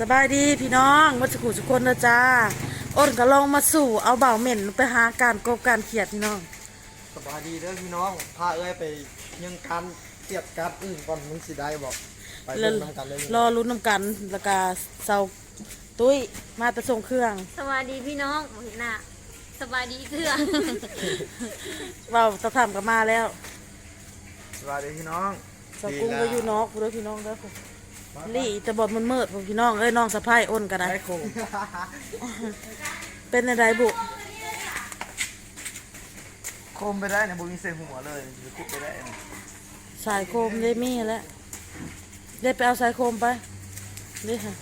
สบายดีพี่น้องวัชกุสุคนนะจ้าอ้นก็ลองมาสู่เอาเบาเหม็นไปหาการกบการเขียดพี่น้อง สบายดีเด้อพี่น้อง พาเอ้ยไปยังการเสียบการดอื่นก่อนมึงสิได้บอกไปแล้เล่วนน้ำกันเลยรอลุ้นน้ำกันแล้วก็เสาตุ้ยมาแต่ส่งเครื่องสวัสดีพี่น้องโอ้ยน่ะสบายดีเถื่อนเบาตะทำกับมาแล้ว สบายดีพี่น้องเสากุ้งก็อยู่นอกเด้อพี่น้องเด้อผม ลี่จะบดมันมืดผมพี่น้องเอ้ยน้องสะพ้ายอ้นก็ได้ได้โคงเป็นอะไรบุโคมไปได้เนี่ยบุญมีเสียหัวเลยหรือคุบไปได้เนี่ยสายโคมได้มีแล้วได้ไปเอาสายโคมไปนี่ค่ะ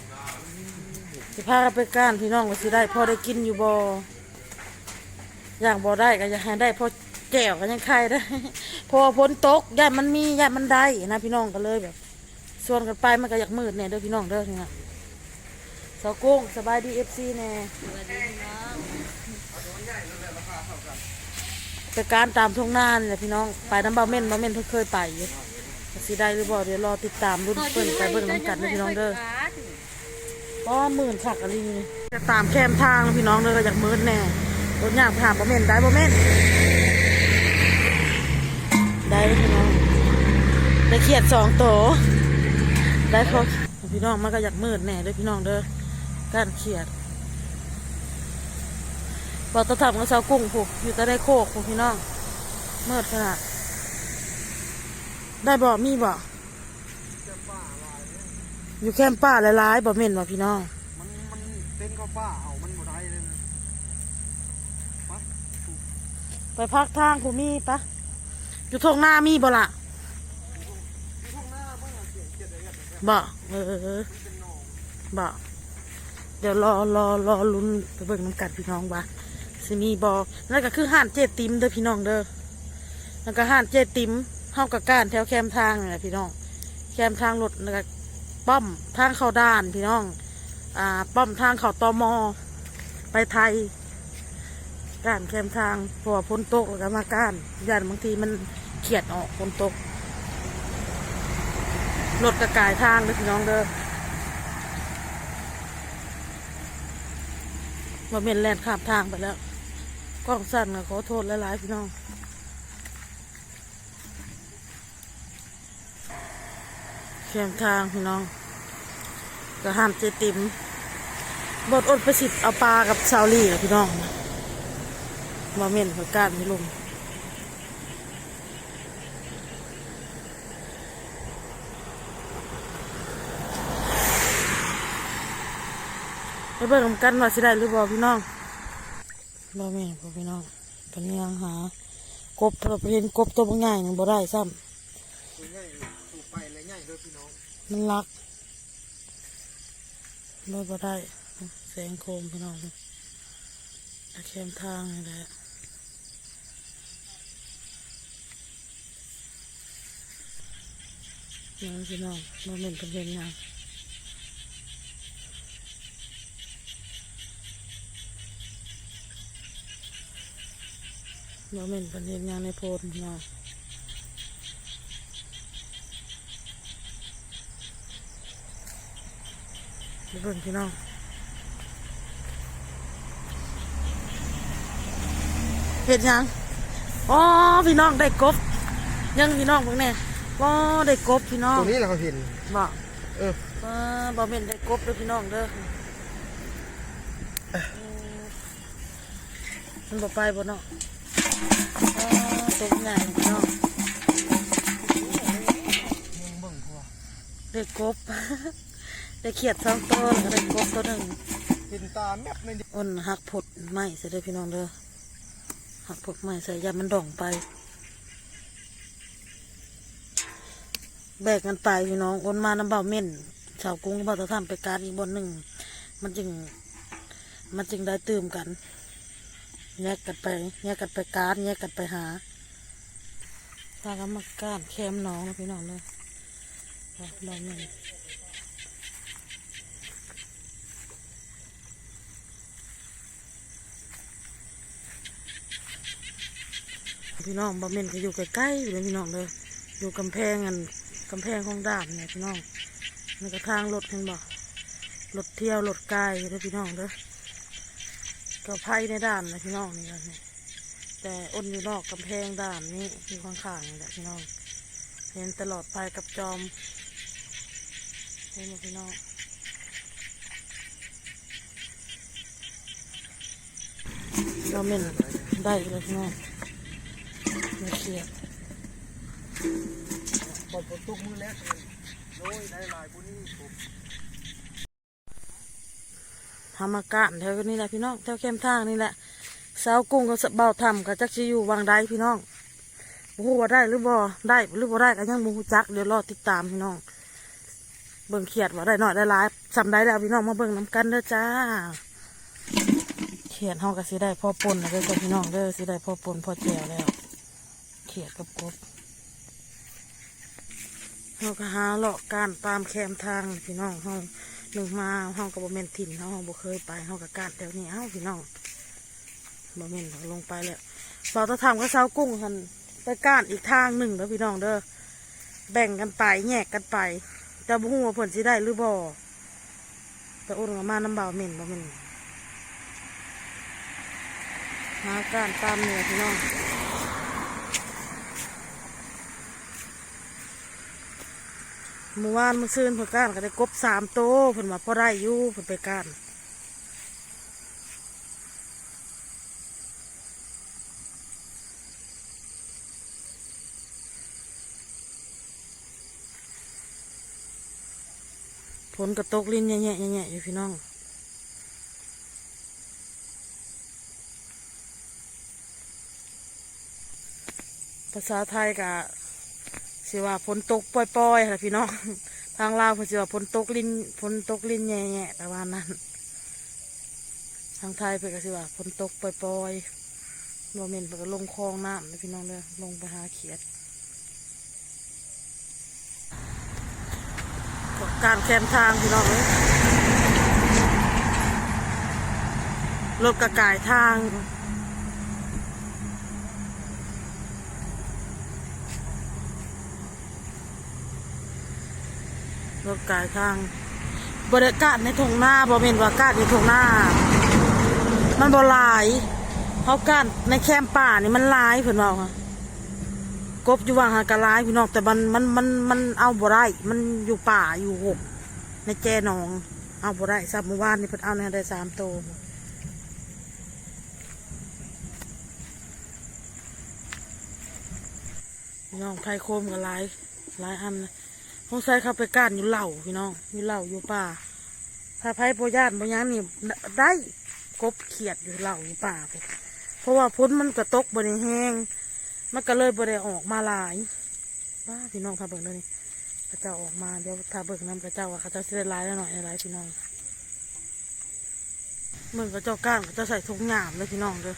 จะพากันไปก้านพี่น้องว่าสิได้พอได้กินอยู่บ่อย่างบ่ได้ก็อยากให้ได้พอแก้วก็ยังไข่ได้ พอฝนตกย่านมันมีย่านมันได้นะพี่น้องก็เลยแบบ ส่วนกันไปมันก็อยากมืดเนี่ยเด้อพี่น้องเด้อนี่นะเสากุ้งสบายดีเอฟซีแน่สวัสดีพี่น้องไปการตามทุ่งนานี่แหละพี่น้องไปน้ำบาเม่นบาเม่นเพิ่งเคยไปอยู่สิได้หรือบ่เดี๋ยวรอติดตามรุ่นเพิ่นไปเบิ่งน้ำกันนะพี่น้องเด้อก็หมื่นสักอะไรนี่จะตามแคมทางพี่น้องเลยก็อยากมืดแน่รถยากผ่านบ่เม่นได้บ่เม่นได้เลยพี่น้องได้เขียดสองโตว ได้พอพี่น้องมันก็อยากมืดแน่เด้อพี่น้องเด้อการเขียดบอกตะทับกับสาวกุ้งผูกอยู่แต่ได้โคกผูกพี่น้องมืดขนาดได้บ่มีบ่อยู่แคมป์ป่าหลายๆบ่เม่นบ่พี่น้องมันมันเต้นก็ป้าเอามันบ่ได้เลยนะไปพักทางผูมีปะอยู่ทงหน้ามีบ่ละ บ่เออบ่เดี๋ยวรอรอรอลุ้นไปเบิ่งน้ำกัดพี่น้องว่าสิมีบ่นั่นก็คือห้านเจติมเด้อพี่น้องเด้อแล้วก็ห้านเจติมเฮากับก้านแถวแคมทางนี่แหละพี่น้อง แคมทางรถแล้วก็ป้อมทางเข้าด้านพี่น้อง อ่า ป้อมทางเข้าตอมอไปไทยก้านแคมทางพราะว่าพ้นตกแล้วก็มาก้านยันบางทีมันเขียดออกพ้นตก รถกระกายทางเลยพี่น้องเด้อมาเป็นแลนข้ามทางไปแล้ว กล้องสั้นก็ขอโทษหลายๆพี่น้องแคมทางพี่น้องก็ห้ามเจติมบดอดประสิทธิ์เอาปลากับชาวลี่ล่ะพี่น้องมาเม่นหัวก้านไม่ลง ไปเบิ่งกันว่าสิได้หรือบ่พี่น้องบ่แม่นบ่พี่น้องตอนนี้ยังหากบเราเห็นกบตัวบางใหญ่หนึ่งบ่ได้ซ้คุยง่ายถูกไปเลยง่ายเด้อพี่น้องำมันรักบ่บ่ได้แสงโคมพี่น้องตะเข็มทางนี่แหละน้องพี่น้องโมเหมนต์เป็นยังไง โมเมนต์เป็นยังไงในโพนพี่น้องไปเบิ่งพี่น้องเห็นยังอ๋อพี่น้องได้กบ ยังพี่น้องพวกนี้ว้าได้กบพี่น้องตัวนี้แหละเขาเห็นบ่เออเออบ่เป็นได้กบเด้อพี่น้องเด้อเออมันบ่ไปบ่เนาะ เออตัวใหญ่พี่น้องมึงเบิ่งพวกได้กบ ได้เขียดสองตัวแล้วก็ได้กบตัวหนึ่งเห็นตาแมบในดิอ้นหักผดไม้ใส่เด้อพี่น้องเด้อหักผดไม้ใส่ยามันด่องไป แบกกันไปพี่น้องอ้นมาน้ำเบาเม่นชาวกรุ้งเบาตะทำไปการอีกบนหนึ่งมันจึง มันจึงได้ตื่มกัน แยกกันไปแยกกันไปการแยกกันไปหาพากันมาการแคมน้องนะพี่น้องเลยน้องเม่นพี่น้องบ่เม่นก็อยู่ใกล้ๆอยู่เลยพี่น้องเลยอยู่กำแพงอันกำแพงของด่านเนี่ยพี่น้องนี่ก็ทางรถเห็นบ่รถเที่ยวรถไกลเด้อพี่น้องเด้อ ก็ไพ่ในด่านนะพี่น้องนี่กันนี่แต่อ้นอยู่นอกกำแพงด่านนี้อยู่ข้างๆนี่แหละพี่น้อง เห็นตลอดไปกับจอมเห็นไหมพี่น้องเราเม่นได้เลยพี่น้องไม่เครียดพอฝนตกมือแรกเลยโอ้ยได้หลายบุญนี่ผม ทำอากาศแถวนี้แหละพี่น้องแถวเข้มทางนี่แหละสาวกุ้งก็เบาทำก็จักจะอยู่วางใดพี่น้องโอ้โหว่าได้หรือบ่ได้หรือบ่ได้ก็ยังบ่ฮู้จักเดี๋ยวรอติดตามพี่น้อง เบิ่งเขียดว่าได้หน่อยได้หลายสำได้แล้วพี่น้องมาเบิ่งน้ำกันเด้อจ้า เขียดเฮาก็สิได้พอปนนะเด้อพี่น้องเด้อสิได้พอปนพอแจวแล้ว เขียดกับกบเฮาก็หาเลาะการตามแคมทางพี่น้องเฮา หนึ่งมาเฮาก็บ่แม่นถิ่นเฮาเฮาบ่เคยไปเฮาก็การแถวนี้เอ้าพี่น้องบ่แม่นลงไปแล้วเราจะทำกับเสากุ้งหันไปกานอีกทางหนึ่งเด้อพี่น้องเด้อแบ่งกันไปแยกกันไปแต่บ่ฮู้ว่าเพิ่นสิได้หรือบ่แต่อ้นก็มาน้ำเบาเหม็นบ่แม่นหาการตามเหนือพี่น้อง เมื่อวานเมื่อซืนเพิ่นก้านก็ได้กบสามโตวเพิ่นมาพอได้อยู่เพิ่นไปก้านฝนก็ตกลิ้นแย่ๆแย่ๆอยู่พี่น้องภาษาไทยกะ สิว่าฝนตกปล่อยๆค่ะพี่น้องทางลาวเพิ่นสิว่าฝนตกลิ้นฝนตกลิ้นแย่ๆประมาณนั้น ทางไทยเพิ่นก็สิว่าฝนตกปล่อยๆโมเมนต์เพิ่นก็ลงคลองน้ำเลยพี่น้องเด้อลงไปหาเขียดการแคมทางพี่น้องเอ้ยรถกระกายทาง รถกายทางบริการในทงหน้าบอเมนว่ากาดในทงหน้า มันบหลายเขาการในแคมป่านี่มันหลายเพิ่นเว่าค่ะกบอยู่ว่างหากะลายพี่น้องแต่มันมันมันมันเอาบ่ได้มันอยู่ป่าอยู่หกในแจหนอง เอาบ่ได้ซับเมื่อวานนี่เพิ่นเอาในได้สามโตวพี่น้องไผ่โคมกับลายลายอันนะ สงสัยเขาไปก้านอยู่เหล่าพี่น้องอยู่เหล่าอยู่ป่าถ้าไพ่โปญาติโปยังนี่ได้กบเขียดอยู่เหล่าอยู่ป่าเพราะว่าพ้นมันกระตกบริแห้งมันก็เลยบริออกมาหลายว้าพี่น้องถ้าเบิ่งเลยนี่พระเจ้าออกมาเดี๋ยวถ้าเบิ่งน้ำพระเจ้าว่าเขาเจะเสียร้ายแล้วหน่อยอะไรพี่น้องมึงก็เจ้าก้านเขาเจะใส่ถุงหยามเลยพี่น้องเด้อ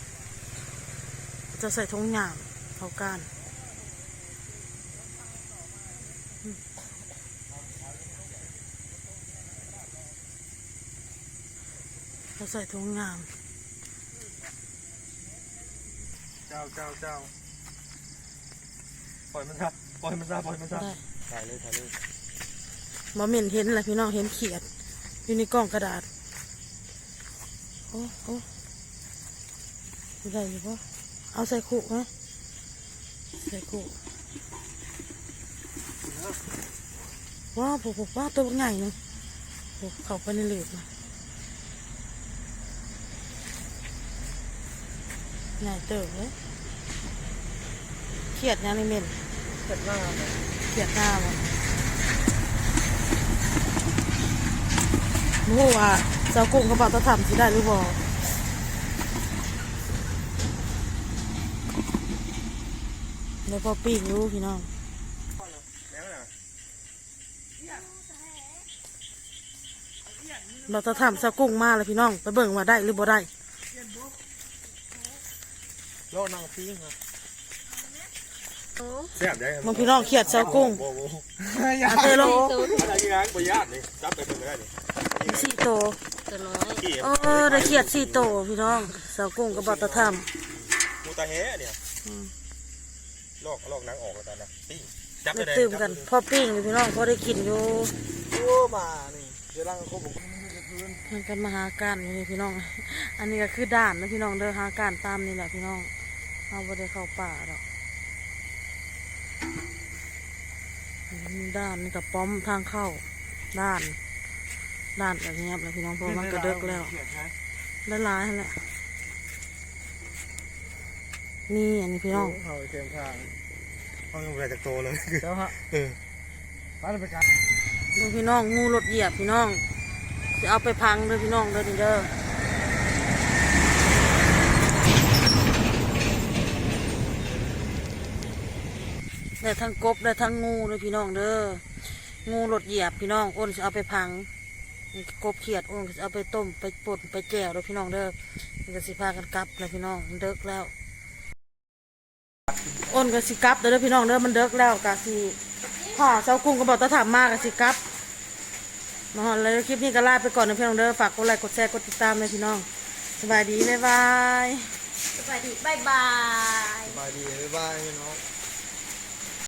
จะใส่ถุงหยามเขาก้าน เราใส่ถุงยางเจ้าเจ้าเจ้าปล่อยมันซะปล่อยมันซะปล่อยมันซะได้ถ่ายเลยถ่ายเลยมาเหม็นเห็นแหละพี่น้องเห็นเขียด อยู่ในกล่องกระดาษ โอ้โอ้อยู่ได้อยู่ปะเอาใส่คุกไหมใส่คุกว้าวผมว่าตัวใหญ่เนึงโอ้เข้าไปในเหลือบนะ ใหญ่เติบเลยเขียดยังในเหม็นเสร็จหน้าเลยเขียดหน้ามันรู้ว่าเจ้ากุ้งเขาบอกจะทำสิได้หรือบ่เดี๋ยวพอปีกรู้พี่น้องเราจะทำเจ้ากุ้งมาเลยพี่น้อง ไปเบิ่งว่าได้หรือบ่ได้ โลดนางปิ้งครับโอ้แซ่บได้มึงพี่น้องเขียดเจ้ากุ้งโอ้โหอาเตลงตูนอะไรยังไงบ่ยากนี่จับไปเพิ่นก็ได้นี่สี่โตตัวน้อยขี้เออได้เขียดสี่โตพี่น้องเจ้ากุ้งก็บอกจะทมูตาแฮเนี่ยำอืมลอกลอกหนังออกแล้วกันนะปิ้งจับได้ได้ตื่มกันพอปิ้งอยู่พี่น้องพอได้กินอยู่โอ้มานี่เดี๋ยวร่างเขาบอกคืนมันกันมาหาการอยู่นี่พี่น้อง อันนี้ก็คือด่านนะพี่น้องเด้อหาการตามนี่แหละพี่น้อง เอาบ่ได้เข้าป่าดอกอืมด่านนี่กับป้อมทางเข้าด่านด่านแบบเงียบแล้วพี่น้องเพราะมันกระเดิกแล้วเขียนใช้ละลายๆแล้วนี่อันนี้พี่น้องเขาเขียนทางห้องเวลาจากโตเลยเจ้าฮะเออไปเลยไปกันดูพี่น้องงูรถเหยียบพี่น้องจะเอาไปพังเด้อพี่น้องเด้อนี่เด้อ ได้ทั้งกบได้ทั้งงูเลยพี่น้องเด้องูรถเหยียบพี่น้องอ้นจะเอาไปพังนี่กบเขียดอ้นก็จะเอาไปต้มไปป่นไปแจ่วเด้อพี่น้องเด้อนี่ก็สิพากันกลับแล้วพี่น้องมันเดิกแล้วอ้นก็สิกลับเด้อพี่น้องเด้อมันเดิกแล้วกะสิพ่อเจ้ากุ้งก็บอกตาถามมากกะสิกลับมาฮอนเลยคลิปนี้ก็ลาไปก่อนนะพี่น้องเด้อฝากกดไลค์กดแชร์กดติดตามเลยพี่น้องสบายดีบ๊ายบายสวัสดีบ๊ายบายไป